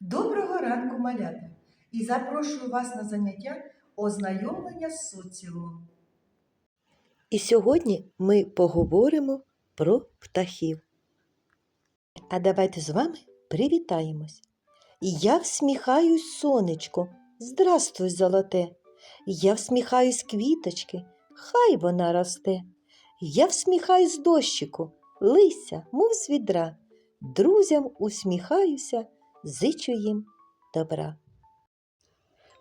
Доброго ранку, малята! І запрошую вас на заняття ознайомлення з соціумом. І сьогодні ми поговоримо про птахів. А давайте з вами привітаємось. Я всміхаюсь, сонечко, здрастуй, золоте. Я всміхаюсь квіточки, хай вона росте. Я всміхаюсь дощику, лися, мов з відра. Друзям усміхаюся, зичу їм добра.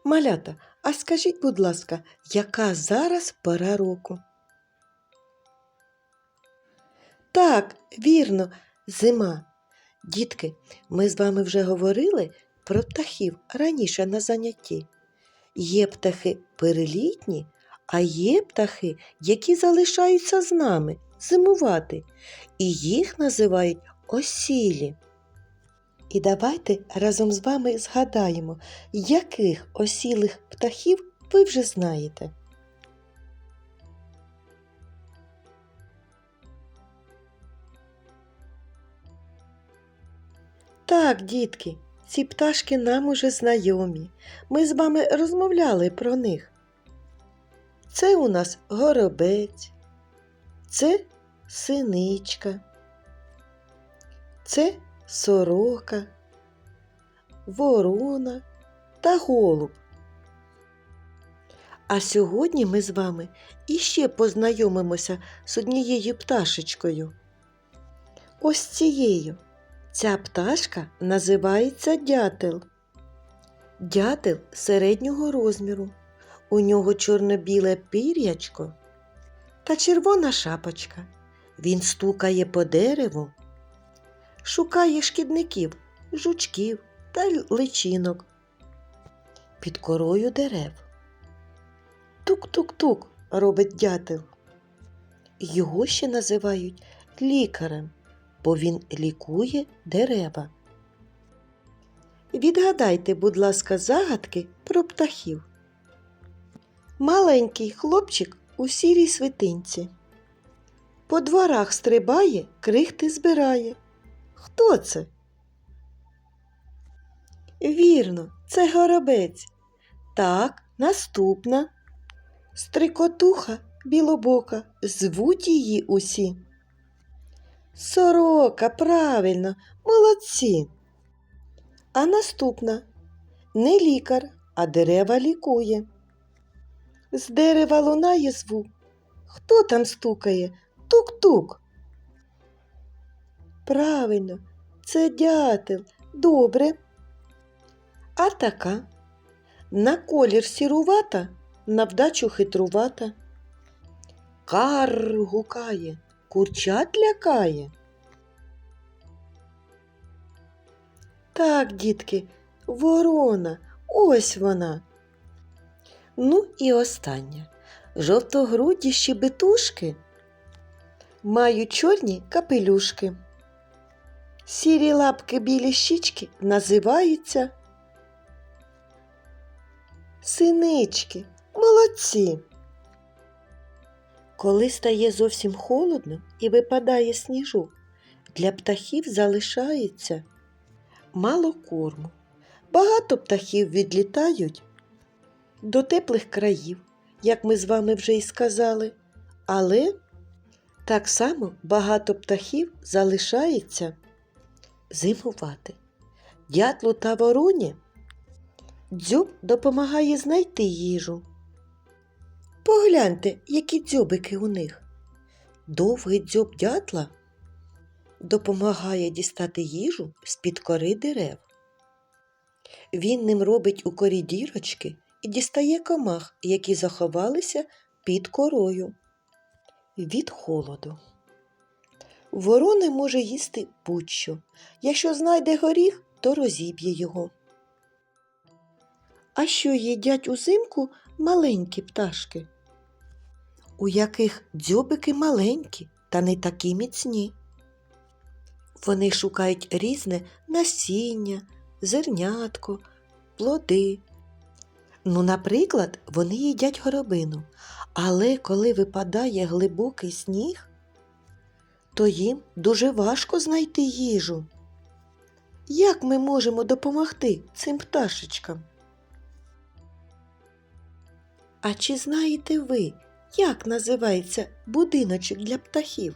Малята, а скажіть, будь ласка, яка зараз пора року? Так, вірно, зима. Дітки, ми з вами вже говорили про птахів раніше на занятті. Є птахи перелітні, а є птахи, які залишаються з нами зимувати, і їх називають осілі. І давайте разом з вами згадаємо, яких осілих птахів ви вже знаєте. Так, дітки, ці пташки нам уже знайомі. Ми з вами розмовляли про них. Це у нас горобець, це синичка, це сорока, ворона та голуб. А сьогодні ми з вами іще познайомимося з однією пташечкою. Ось цією. Ця пташка називається дятел. Дятел середнього розміру. У нього чорно-біле пір'ячко та червона шапочка. Він стукає по дереву, шукає шкідників, жучків та личинок під корою дерев. Тук-тук-тук робить дятел. Його ще називають лікарем бо він лікує дерева. Відгадайте, будь ласка, загадки про птахів. Маленький хлопчик у сірій свитинці. По дворах стрибає, крихти збирає. Хто це? Вірно, це горобець. Так, наступна. Стрикотуха білобока. Звуть її усі. Сорока, правильно, молодці. А наступна не лікар, а дерева лікує. З дерева лунає звук. Хто там стукає? Тук-тук. Правильно, це дятел. Добре. А така на колір сірувата, на вдачу хитрувата. Кар гукає курчат лякає? Так, дітки, ворона, ось вона. Ну і остання. Жовтогруді щебетушки мають чорні капелюшки. Сірі лапки білі щічки називаються синички. Молодці. Коли стає зовсім холодно і випадає сніжок, для птахів залишається мало корму. Багато птахів відлітають до теплих країв, як ми з вами вже й сказали, але так само багато птахів залишається зимувати. Дятлу та вороні дзьоб допомагає знайти їжу. Погляньте, які дзьобики у них. Довгий дзьоб дятла допомагає дістати їжу з-під кори дерев. Він ним робить у корі дірочки і дістає комах, які заховалися під корою. Від холоду. Ворона може їсти будь-що. Якщо знайде горіх, то розіб'є його. А що їдять узимку маленькі пташки? у яких дзьобики маленькі та не такі міцні. Вони шукають різне насіння, зернятко, плоди. Ну, наприклад, вони їдять горобину, але коли випадає глибокий сніг, то їм дуже важко знайти їжу. як ми можемо допомогти цим пташечкам? А чи знаєте ви, як називається будиночок для птахів?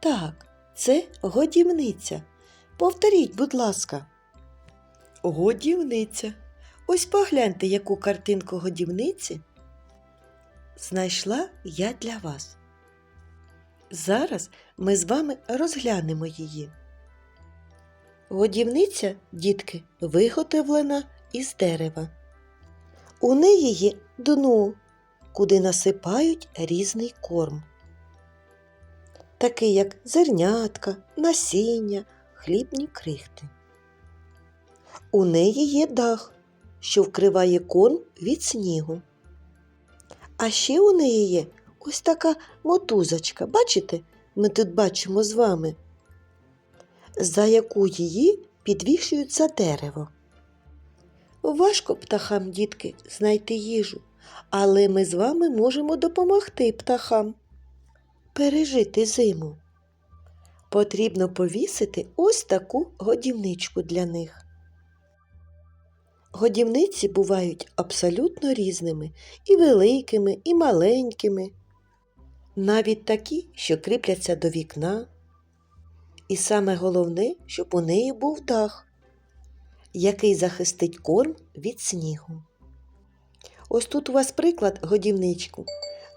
Так, це годівниця. Повторіть, будь ласка. Годівниця. Ось погляньте, яку картинку годівниці знайшла я для вас. Зараз ми з вами розглянемо її. Годівниця, дітки, виготовлена із дерева. У неї є дно, куди насипають різний корм, такий як зернятка, насіння, хлібні крихти. У неї є дах, що вкриває корм від снігу. А ще у неї є ось така мотузочка. Бачите, ми тут бачимо з вами, за яку її підвішують за дерево. Важко птахам, дітки, знайти їжу, але ми з вами можемо допомогти птахам пережити зиму. Потрібно повісити ось таку годівничку для них. Годівниці бувають абсолютно різними і великими, і маленькими, навіть такі, що кріпляться до вікна. І саме головне, щоб у неї був дах, який захистить корм від снігу. Ось тут у вас приклад годівничку,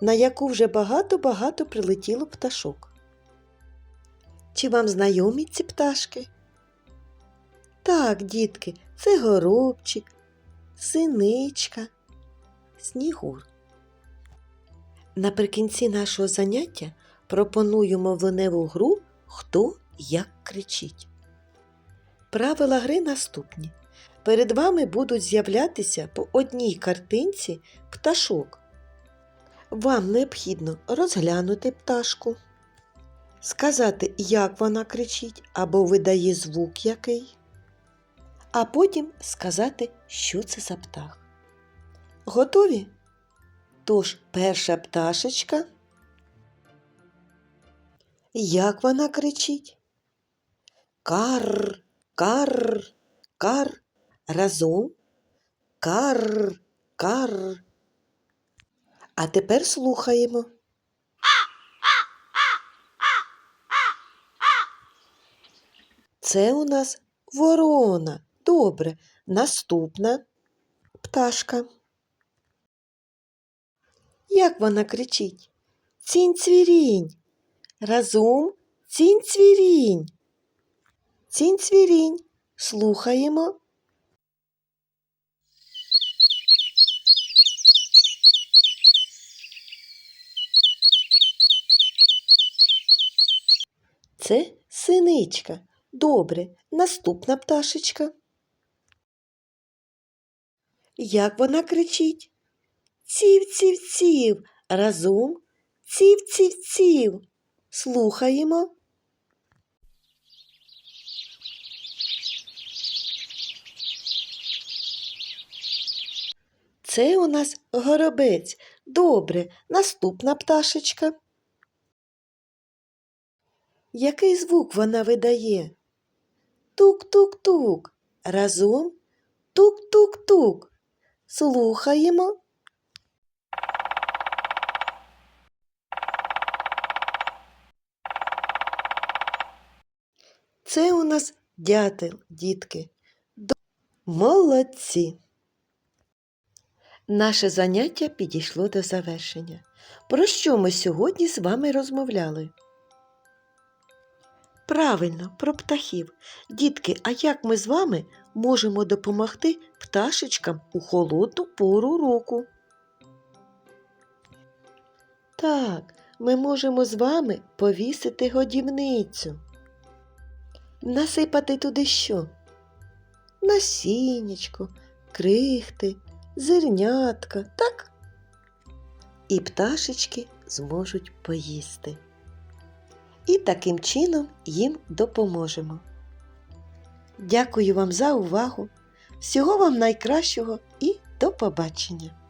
на яку вже багато-багато прилетіло пташок. Чи вам знайомі ці пташки? Так, дітки, це горобчик, синичка, снігур. Наприкінці нашого заняття пропоную мовленеву гру Хто як кричить. Правила гри наступні. Перед вами будуть з'являтися по одній картинці пташок. Вам необхідно розглянути пташку, сказати, як вона кричить або видає звук який а потім сказати, що це за птах. Готові? Тож перша пташечка. Як вона кричить? Кар, кар, кар. Разом. Кар, кар. А тепер слухаємо. Це у нас ворона. Добре. Наступна пташка. Як вона кричить? Цінь цвірінь. Разом цінь цвірінь. Цінь цвірінь. Слухаємо. Це синичка. Добре. Наступна пташечка. Як вона кричить? Ців, ців, ців. Разом ців, ців, ців. Слухаємо. Це у нас горобець. Добре, наступна пташечка. Який звук вона видає? Тук-тук-тук. Разом тук-тук-тук. Слухаємо. Це у нас дятел, дітки. Молодці. Наше заняття підійшло до завершення. Про що ми сьогодні з вами розмовляли? Правильно, про птахів. Дітки, а як ми з вами можемо допомогти пташечкам у холодну пору року? Так, ми можемо з вами повісити годівницю. Насипати туди що? Насіннячко, крихти, зернятка, так? І пташечки зможуть поїсти. І таким чином їм допоможемо. Дякую вам за увагу. Всього вам найкращого і до побачення!